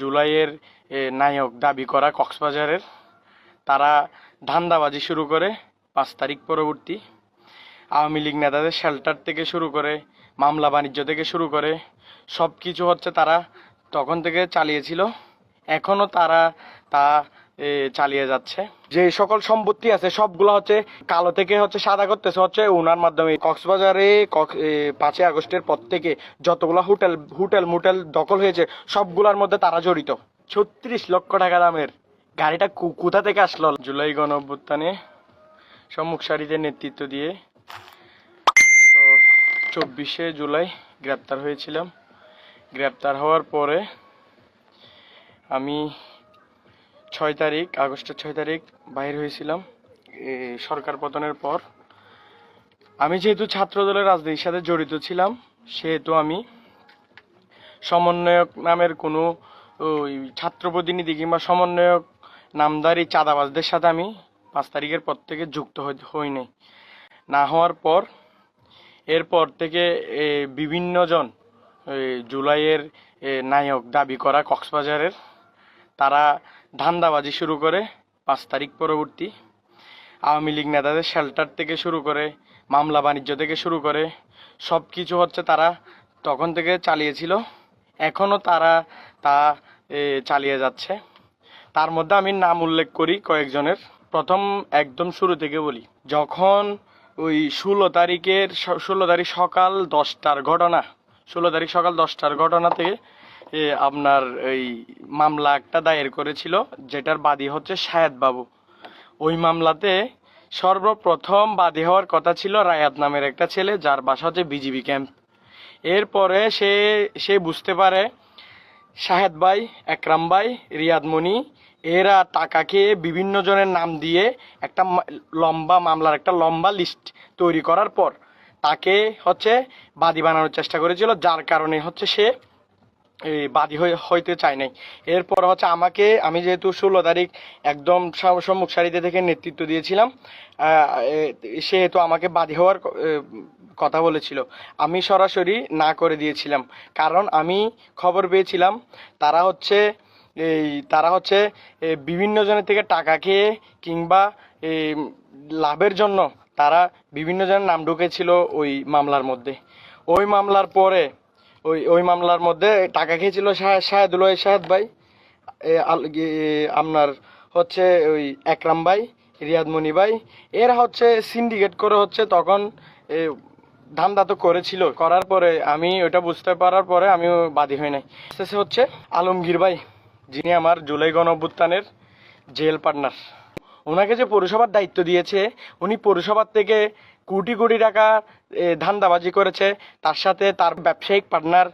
জুলাইয়ের নায়ক দাবি করা কক্সবাজারের, তারা ধান্দাবাজি শুরু করে পাঁচ তারিখ পরবর্তী। আওয়ামী লীগ নেতাদের শেল্টার থেকে শুরু করে, মামলা বাণিজ্য থেকে শুরু করে সব কিছু হচ্ছে তারা তখন থেকে চালিয়েছিল। এখনও তারা তা চালিয়ে যাচ্ছে। যে সকল সম্পত্তি আছে, সবগুলো হচ্ছে কালো থেকে হচ্ছে সাদা করতেছে, হচ্ছে ওনার মাধ্যমে। কক্সবাজারে পাঁচই আগস্টের পর থেকে যতগুলো হোটেল হোটেল মোটেল দখল হয়েছে, সবগুলোর মধ্যে তারা জড়িত। ছত্রিশ লক্ষ টাকা দামের গাড়িটা কোথা থেকে আসলো? জুলাই গণ অভ্যুত্থানে সম্মুখ সারিতে নেতৃত্ব দিয়ে তো চব্বিশে জুলাই গ্রেপ্তার হয়েছিলাম। গ্রেপ্তার হওয়ার পরে আমি ছয় তারিখ আগস্টের ছয় তারিখ বাইর হয়েছিলাম। সরকার পতনের পর। আমি যেহেতু ছাত্র দলের রাজনীতির সাথে জড়িত ছিলাম সেহেতু আমি সমন্বয়ক নামের কোনো ওই ছাত্র প্রতিনিধি কিংবা সমন্বয়ক নামদারি চাঁদাবাজদের সাথে আমি পাঁচ তারিখের পর থেকে যুক্ত হই- নাই না হওয়ার পর এরপর থেকে এ, বিভিন্নজন জুলাইয়ের নায়ক দাবি করা কক্সবাজারের তারা ধান্দাবাজি শুরু করে পাঁচ তারিখ পরবর্তী। আওয়ামী লীগ নেতাদের শেল্টার থেকে শুরু করে, মামলা বাণিজ্য থেকে শুরু করে সব কিছু হচ্ছে তারা তখন থেকে চালিয়েছিল। এখনও তারা তা চালিয়ে যাচ্ছে। তার মধ্যে আমি নাম উল্লেখ করি কয়েকজনের। প্রথম একদম শুরু থেকে বলি, যখন ওই ষোলো তারিখের ষোলো তারিখ সকাল দশটার ঘটনা, ষোলো তারিখ সকাল দশটার ঘটনা থেকে আপনার এই মামলা একটা দায়ের করেছিল, যেটার বাদী হচ্ছে শাহেদ বাবু। ওই মামলাতে সর্বপ্রথম বাদী হওয়ার কথা ছিল রায়াত নামের একটা ছেলে, যার বাসা হচ্ছে বিজিবি ক্যাম্প। এরপরে সে সে বুঝতে পারে শাহেদ ভাই, একরাম ভাই, রিয়াদ মনি, এরা টাকা খেয়ে বিভিন্ন জনের নাম দিয়ে একটা লম্বা মামলার একটা লম্বা লিস্ট তৈরি করার পর তাকে হচ্ছে বাদী বানানোর চেষ্টা করেছিল, যার কারণে হচ্ছে সে এই বাদী হইতে চাই নাই। এরপর হচ্ছে আমাকে, আমি যেহেতু ষোলো তারিখ একদম সম- সম্মুখ সারিতে থেকে নেতৃত্ব দিয়েছিলাম সেহেতু আমাকে বাদী হওয়ার কথা বলেছিল। আমি সরাসরি না করে দিয়েছিলাম। কারণ আমি খবর পেয়েছিলাম, তারা হচ্ছে, এই, তারা হচ্ছে বিভিন্ন জনের থেকে টাকা খেয়ে কিংবা লাভের জন্য তারা বিভিন্ন জনের নাম ঢুকেছিল ওই মামলার মধ্যে। ওই মামলার পরে ওই ওই মামলার মধ্যে টাকা খেয়েছিল শাহ- শাহেদুল শাহেদ ভাই আপনার হচ্ছে ওই একরাম ভাই, রিয়াদ মনি ভাই, এরা হচ্ছে সিন্ডিকেট করে হচ্ছে তখন ধান্দা তো করেছিল। করার পরে আমি ওটা বুঝতে পারার পরে আমিও বাদী হই নাই। শেষে হচ্ছে আলমগীর ভাই, যিনি আমার জুলাই গণ অভ্যুত্থানের জেল পার্টনার। ওনাকে যে পৌরসভার দায়িত্ব দিয়েছে, উনি পৌরসভার থেকে কোটি কোটি টাকা ধান্দাবাজি করেছে। তার সাথে তার ব্যবসায়িক পার্টনার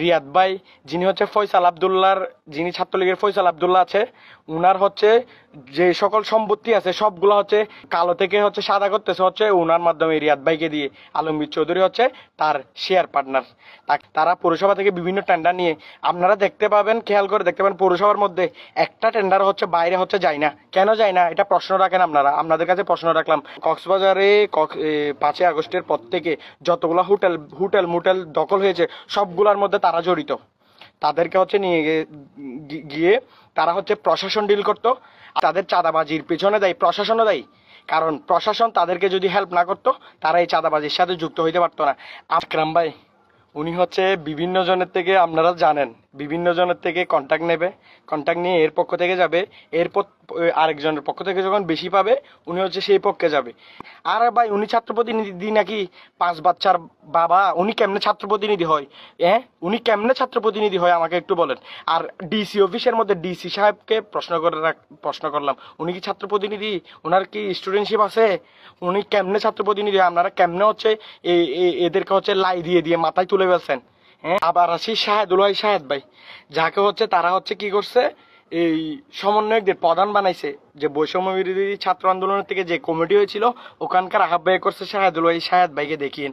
রিয়াদ ভাই যিনি হচ্ছে ফয়সাল আবদুল্লাহর যিনি ছাত্রলীগের ফয়সাল আবদুল্লাহ আছে উনার হচ্ছে যে সকল সম্পত্তি আছে সবগুলো হচ্ছে কালো থেকে হচ্ছে সাদা করতেছে হচ্ছে উনার মাধ্যমে রিয়াদ ভাইকে দিয়ে। আলমগীর চৌধুরী হচ্ছে তার শেয়ার পার্টনার তারা পৌরসভা থেকে বিভিন্ন টেন্ডার নিয়ে আপনারা দেখতে পাবেন খেয়াল করে দেখতে পাবেন পৌরসভার মধ্যে একটা টেন্ডার হচ্ছে বাইরে হচ্ছে যায় না। কেন যায় না? এটা প্রশ্ন রাখেন আপনারা। আপনাদের কাছে প্রশ্ন রাখলাম। কক্সবাজারে কক্স- এ, পাঁচই আগস্টের পর থেকে যতগুলো হোটেল হোটেল, মোটেল দখল হয়েছে, সবগুলোর মধ্যে তারা জড়িত। তাদেরকে হচ্ছে নিয়ে গিয়ে- তারা হচ্ছে প্রশাসন ডিল করতো। তাদের চাঁদাবাজির পেছনে দেয়, প্রশাসনও দেয়। কারণ প্রশাসন তাদেরকে যদি হেল্প না করতো, তারা এই চাঁদাবাজির সাথে যুক্ত হইতে পারতো না। আকরাম ভাই, উনি হচ্ছে বিভিন্ন জনের থেকে আপনারা জানেন। বিভিন্ন জনের থেকে কন্ট্যাক্ট নেবে কন্ট্যাক্ট নিয়ে এর পক্ষ থেকে যাবে এরপর আরেকজনের পক্ষ থেকে যখন বেশি পাবে, উনি হচ্ছে সেই পক্ষে যাবে। আর ভাই, উনি ছাত্র প্রতিনিধি নাকি পাঁচ বাচ্চার বাবা, উনি কেমনে ছাত্র প্রতিনিধি হয়? হ্যাঁ উনি কেমনে ছাত্র প্রতিনিধি হয় আমাকে একটু বলেন। আর ডিসি অফিসের মধ্যে ডিসি সাহেবকে প্রশ্ন করে প্রশ্ন করলাম, উনি কি ছাত্র প্রতিনিধি ওনার কি স্টুডেন্টশিপ আছে? উনি কেমনে ছাত্র প্রতিনিধি আপনারা কেমনে হচ্ছে এদেরকে হচ্ছে লাই দিয়ে দিয়ে মাথায় তুলে ফেলছেন? হ্যাঁ আবার আসি শাহেদুল ভাই, শাহেদ ভাই। যাকে হচ্ছে তারা হচ্ছে কি করছে, এই সমন্বয়কদের প্রধান বানাইছে। যে বৈষম্য বিরোধী ছাত্র আন্দোলনের থেকে যে কমিটি হয়েছিল, ওখানকার আহ্বায়ক করছে শাহেদুল ভাই, শাহেদ ভাইকে দেখিয়েন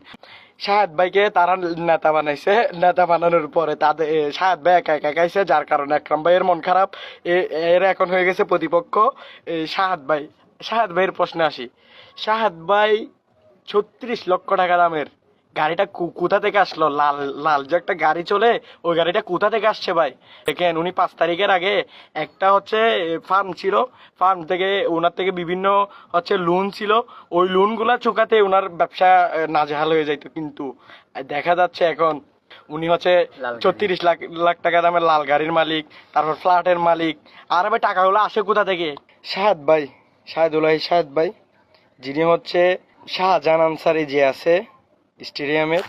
শাহেদ ভাইকে তারা নেতা বানাইছে, নেতা বানানোর পরে তাদের শাহেদ ভাই একা একা একাইছে যার কারণে একরাম ভাইয়ের মন খারাপ। এর এখন হয়ে গেছে প্রতিপক্ষ এই শাহাদ ভাই। শাহাদ ভাইয়ের প্রশ্নে আসি। শাহাদ ভাই ছত্রিশ লক্ষ টাকা দামের গাড়িটা কোথা থেকে আসলো? লাল লাল যে একটা গাড়ি চলে ওই গাড়িটা কোথা থেকে আসছে ভাই? দেখেন উনি পাঁচ তারিখের আগে একটা হচ্ছে ফার্ম ছিল। ফার্ম থেকে ওনার থেকে বিভিন্ন হচ্ছে লোন ছিল। ওই লোনগুলা চুকাতে ওনার ব্যবসা নাজেহাল হয়ে যাইতো কিন্তু। দেখা যাচ্ছে এখন উনি হচ্ছে ছত্রিশ লাখ লাখ টাকা দামের লাল গাড়ির মালিক তারপর ফ্ল্যাটের মালিক। আর ভাই টাকাগুলো আসে কোথা থেকে? শাহাদ ভাই শাহাদুল্লাহ শাহাদ ভাই। যিনি হচ্ছে শাহজাহান আনসারি যে আছে স্টেডিয়ামের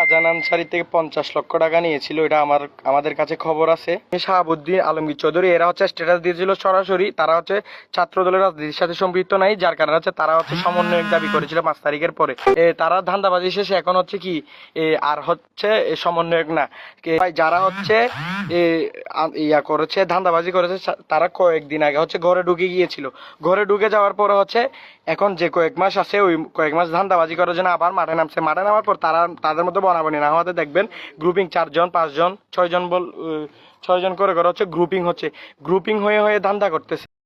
শাহজাহান আনসারি থেকে পঞ্চাশ লক্ষ টাকা নিয়েছিল, এটা আমার, আমাদের কাছে খবর আছে। শাহাবুদ্দিন আলমগীর চৌধুরী, এরা হচ্ছে স্ট্যাটাস দিয়েছিল সরাসরি, তারা হচ্ছে ছাত্র দলের রাজনীতির সাথে সম্পৃক্ত নাই, যার কারণে হচ্ছে তারা হচ্ছে সমন্বয়ক দাবি করেছিল পাঁচ তারিখের পরে। তারা ধান্দাবাজি শেষে এখন হচ্ছে কি আর হচ্ছে সমন্বয়ক না। যারা হচ্ছে ইয়া করেছে, ধান্দাবাজি করেছে তারা কয়েকদিন আগে হচ্ছে ঘরে ঢুকে গিয়েছিল। ঘরে ঢুকে যাওয়ার পরে হচ্ছে এখন যে কয়েক মাস আছে, ওই কয়েক মাস ধান্দাবাজি করার জন্য আবার মাঠে নামছে। মাঠে নামার পর তারা, তাদের মধ্যে বনাবনি না হওয়াতে দেখবেন গ্রুপিং চারজন, পাঁচজন, ছয়জন বল ছয়জন করে করে হচ্ছে গ্রুপিং হচ্ছে। গ্রুপিং হয়ে হয়ে ধান্দা করতেছে।